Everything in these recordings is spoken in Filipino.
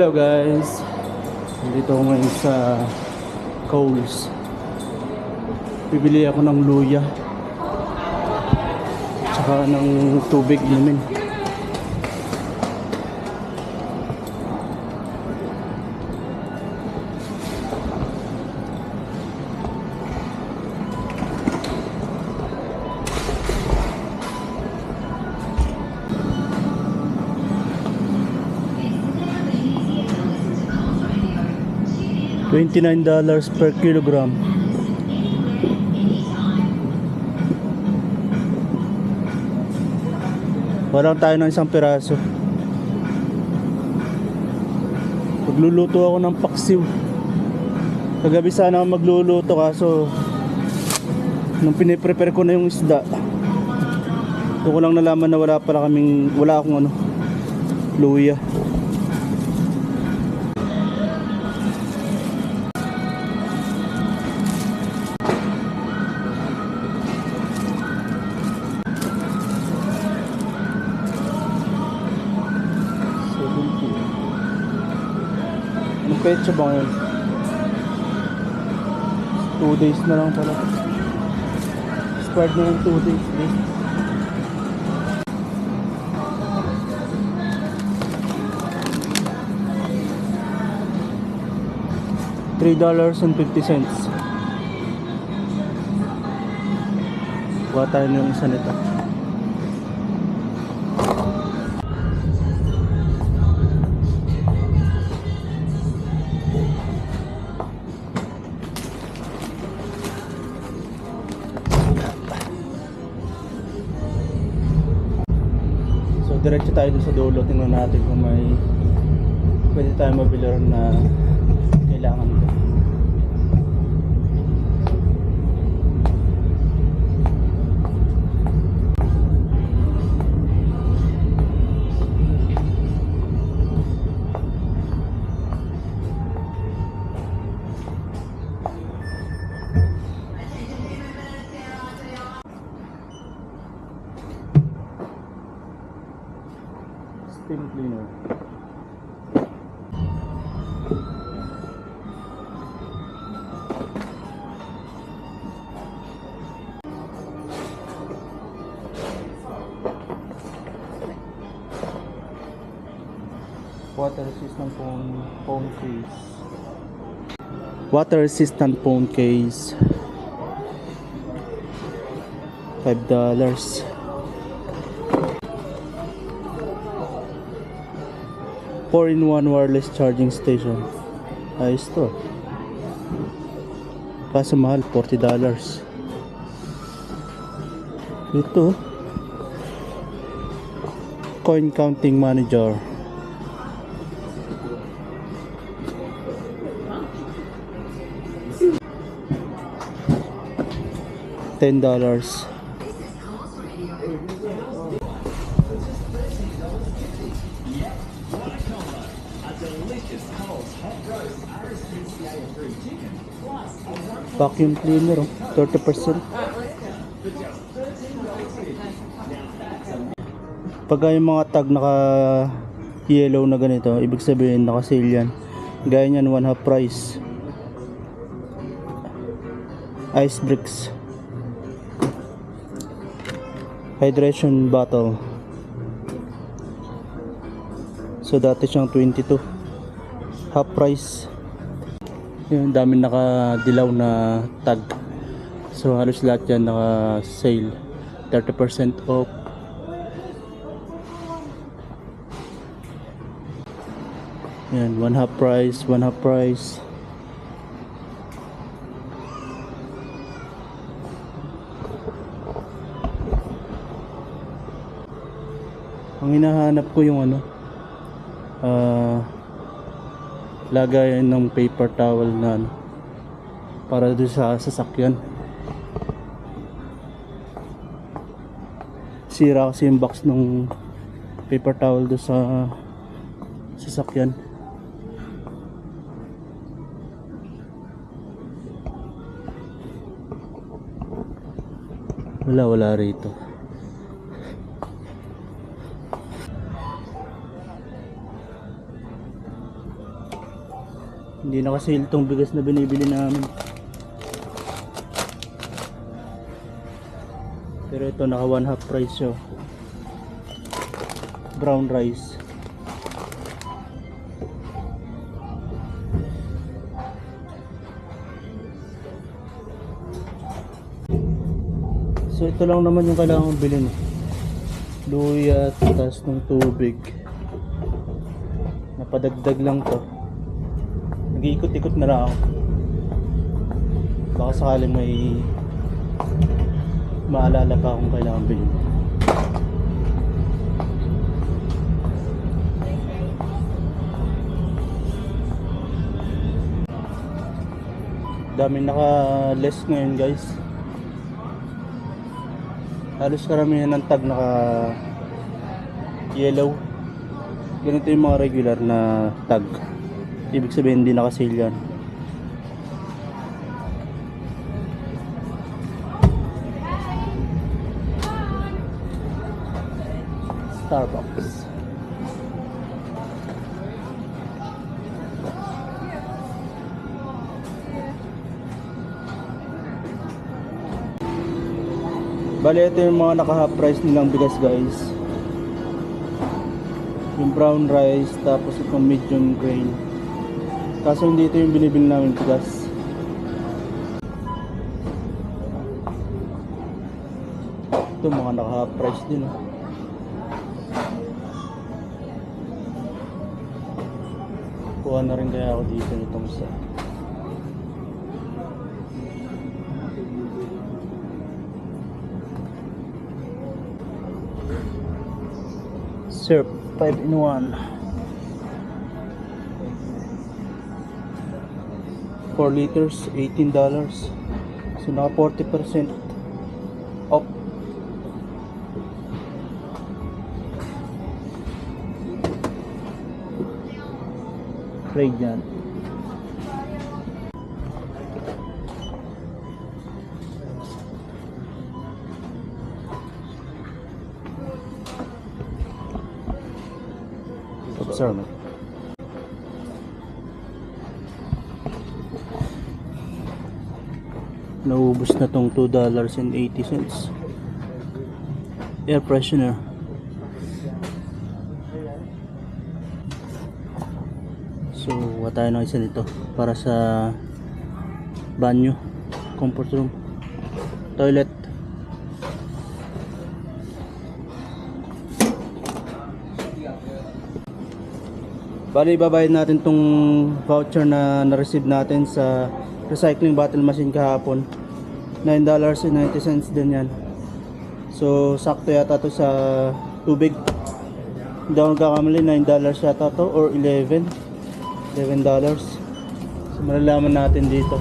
Hello guys. Dito ako ngayon sa Coles. Bibili ako ng luya. Tsaka ng tubig inumin $29 per kilogram. Walang tayo ng isang piraso. Magluluto ako ng paksiw. Kagabi sana ako magluluto kaso Nung piniprepare ko na yung isda Doon ko lang nalaman na wala pala kaming Wala akong ano Luya Anong petsa ba ngayon? 2 days na lang pala. Expired na yung 2 days. Eh. Three dollars and fifty cents. Kuha tayo ng isa nito. Diretso tayo sa dulo, tingnan natin kung may pwede tayo mabili ron na kailangan Steam cleaner. Water resistant phone, phone case. Water resistant phone case. Five dollars. 4-in-1 wireless charging station. Ayos to. Kaso mahal, $40. Ito. Coin counting manager. $10. Vacuum cleaner, oh, 30%. Pag yung mga tag naka yellow na ganito, ibig sabihin naka sale yan. Gaya niyan, one half price. Ice bricks. Hydration bottle. So dati siyang 22. Half price. Yung dami nakadilaw na tag. So halos lahat yan naka sale. 30% off. Yan, one half price, one half price. Ang hinahanap ko yung ano, ah, lagayan ng paper towel na ano, para doon sa sasakyan. Sira kasi yung box ng paper towel doon sa sasakyan. Wala, wala rito. Hindi nakasale tong bigas na binibili namin. Pero ito naka one half price siya. Brown rice. So ito lang naman yung kailangan bilhin. Luya tas ng tubig. Napadagdag lang to. Nag-iikot-ikot na lang. Baka sakali may maalala pa akong kailangan bilhin. Daming naka-less ngayon guys. Halos karamihan ng tag naka yellow. Ganito yung mga regular na tag. Ibig sabihin hindi naka-sale yan. Starbucks. Bale, ito yung mga naka-half price nilang bigas guys. Yung brown rice, tapos itong medium grain. Kaso hindi ito yung binibili namin bigas. Ito mga naka-half price din. Oh. Kuha na rin kaya ako dito nitong isa. Syrup 5 in 1 4 liters $18 so naka 40% off. Radiant Observe. Naubos na tong $2.80. Air freshener. So, wala tayo ng isa nito para sa banyo, comfort room, toilet. Bali, babayad natin tong voucher na na-receive natin sa recycling bottle machine kahapon. $9.90 din yan. So, sakto yata to sa tubig. Hindi ako nagkakamali, $9 yata to or 11 $11 So, malalaman natin dito.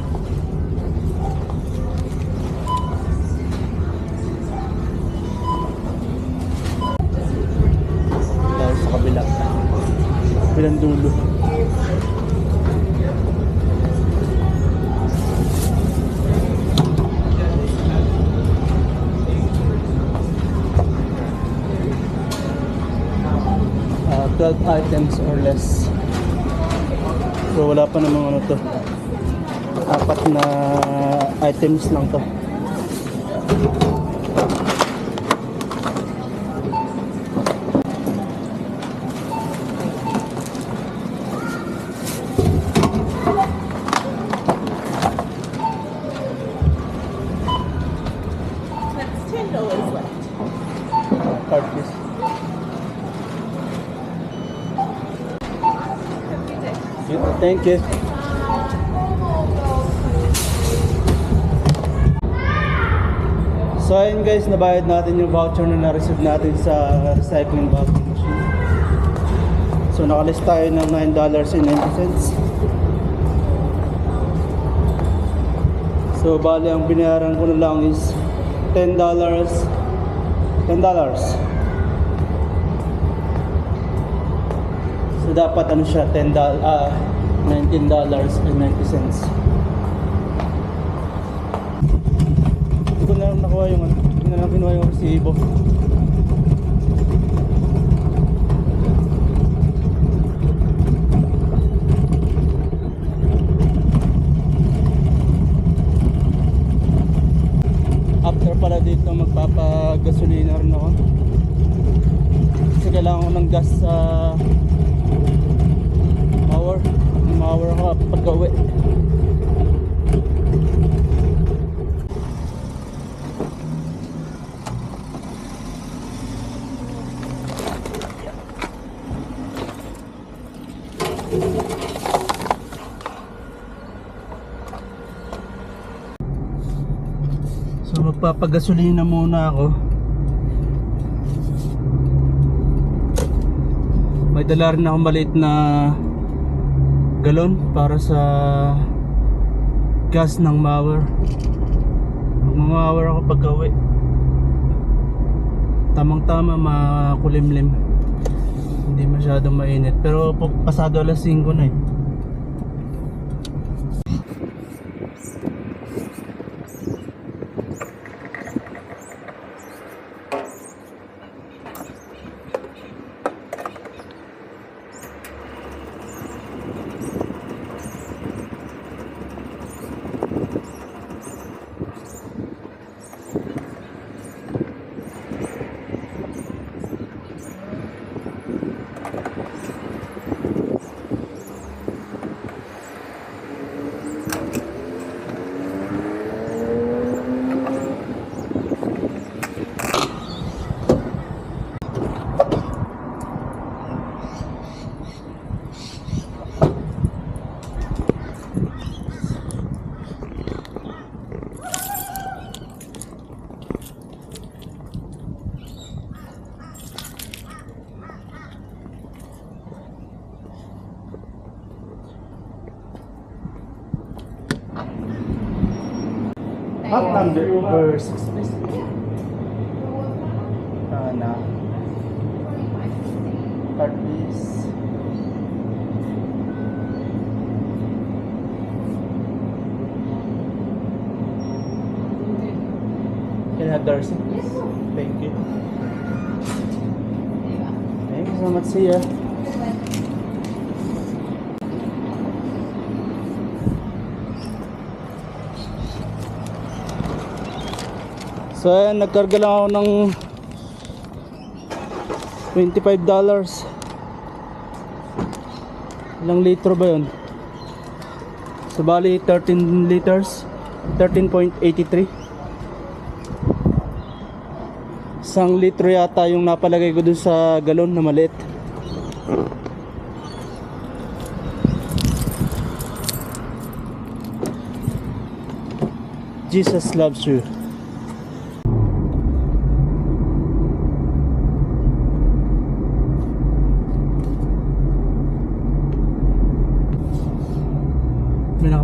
Tayo sa kabila. Kabilang dulo. Items or less. So wala pa namang ano to. Apat na items lang to. Thank you. So ayun guys, nabayad natin yung voucher na na-receive natin sa recycling bottle machine. So nakalist tayo ng $9.90. So bali ang binayaran ko na lang is $10. $10. So dapat ano siya, $10, ah, $19.90 Hindi ko na lang nakuha yung ano Hindi na lang kinuha yung resibo. After pala dito magpapagasolina rin ako. Kasi kailangan ko ng gas sa uh, hour power power ako pag uwi So magpapagasolina muna ako. May dala rin akong maliit na galon para sa gas ng mower. Magmamawer ako pag uwi. Tamang tama makulimlim. Hindi masyadong mainit. Pero pasado alas 5 na eh. Hot number 6 please. Na. Please. Can I have Darcy? Thank you. Thank you so much. See ya. So ayan, nagkarga lang ako ng $25 dollars. Ilang litro ba yun? So bali 13 liters 13.83 Isang litro yata yung napalagay ko dun sa galon na maliit Jesus loves you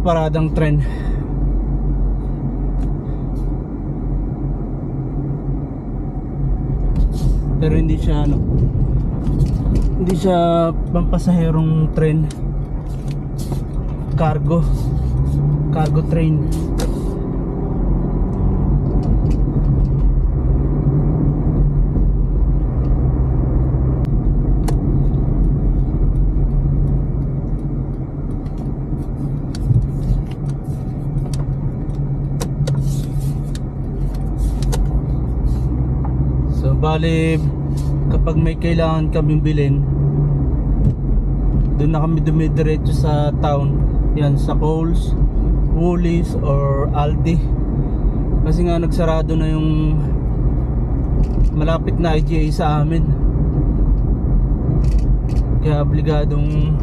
may nakaparadang tren. Pero hindi siya ano hindi siya pampasaherong tren. Cargo. Cargo train So bali kapag may kailangan kaming bilhin doon na kami dumidiretso sa town. Yan sa Coles, Woolies or Aldi. Kasi nga nagsarado na yung malapit na IGA sa amin. Kaya obligadong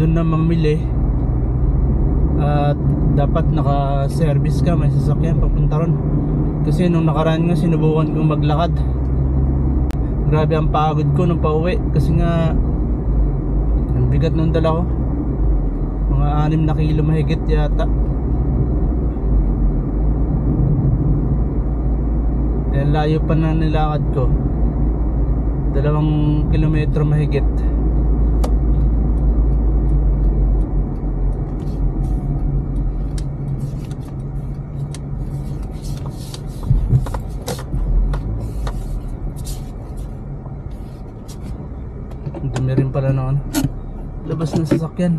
doon na mamili. At dapat naka-service ka may sasakyan papunta ron. Kasi nung nakaraan nga sinubukan kong maglakad grabe ang pagod ko nung pauwi. Kasi nga ang bigat nung dala ko. Mga 6 na kilo mahigit yata. Eh layo pa na nilakad ko. Dalawang kilometro mahigit Ang dumi rin pala ng ano. Labas ng sasakyan.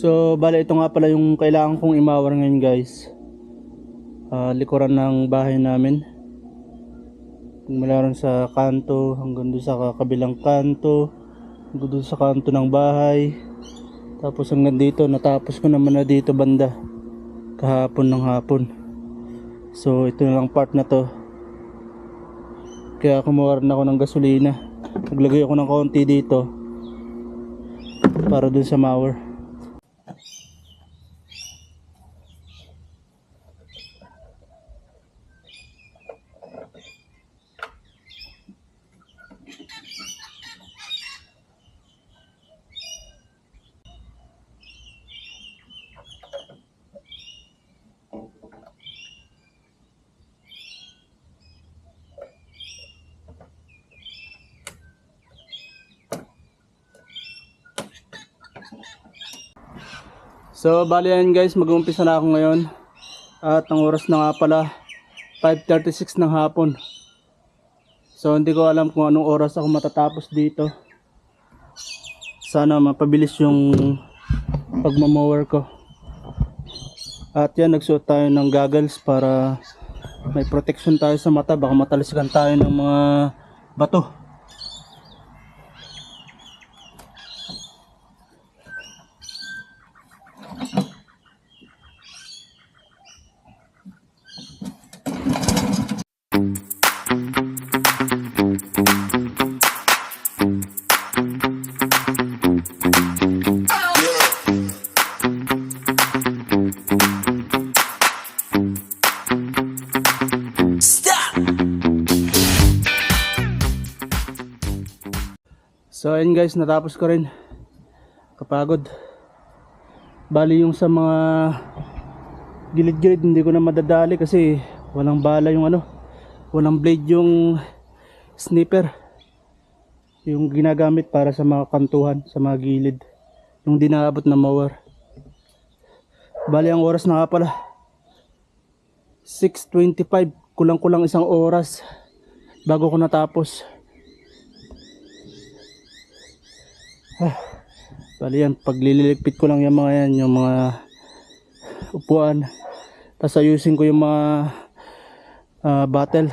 So, bale ito nga pala yung kailangan kong imawar ngayon guys. Ah, likuran ng bahay namin. Mula ron sa kanto hanggang doon sa kabilang kanto. Hanggang doon sa kanto ng bahay. Tapos hanggang dito, natapos ko naman na dito banda. Kahapon ng hapon. So, ito na lang part na to. Kaya kumuha rin ako ng gasolina. Naglagay ako ng konti dito. Para dun sa mower. So, bali yan guys, mag-uumpisa na ako ngayon. At ang oras na nga pala, 5.36 ng hapon. So, hindi ko alam kung anong oras ako matatapos dito. Sana mapabilis yung pagmamower ko. At yan, nagsuot tayo ng goggles para may protection tayo sa mata. Baka matalisikan tayo ng mga bato. Ayun guys, natapos ko rin. Kapagod. Bali yung sa mga gilid-gilid hindi ko na madadali kasi walang bala yung ano. Walang blade yung sniper. Yung ginagamit para sa mga kantuhan, sa mga gilid. Yung dinaabot na mower. Bali ang oras na nga pala. 6.25. Kulang-kulang isang oras bago ko natapos. Bali yan, paglililigpit ko lang yung mga yan, yung mga upuan. Tapos ayusin ko yung mga ah, battle.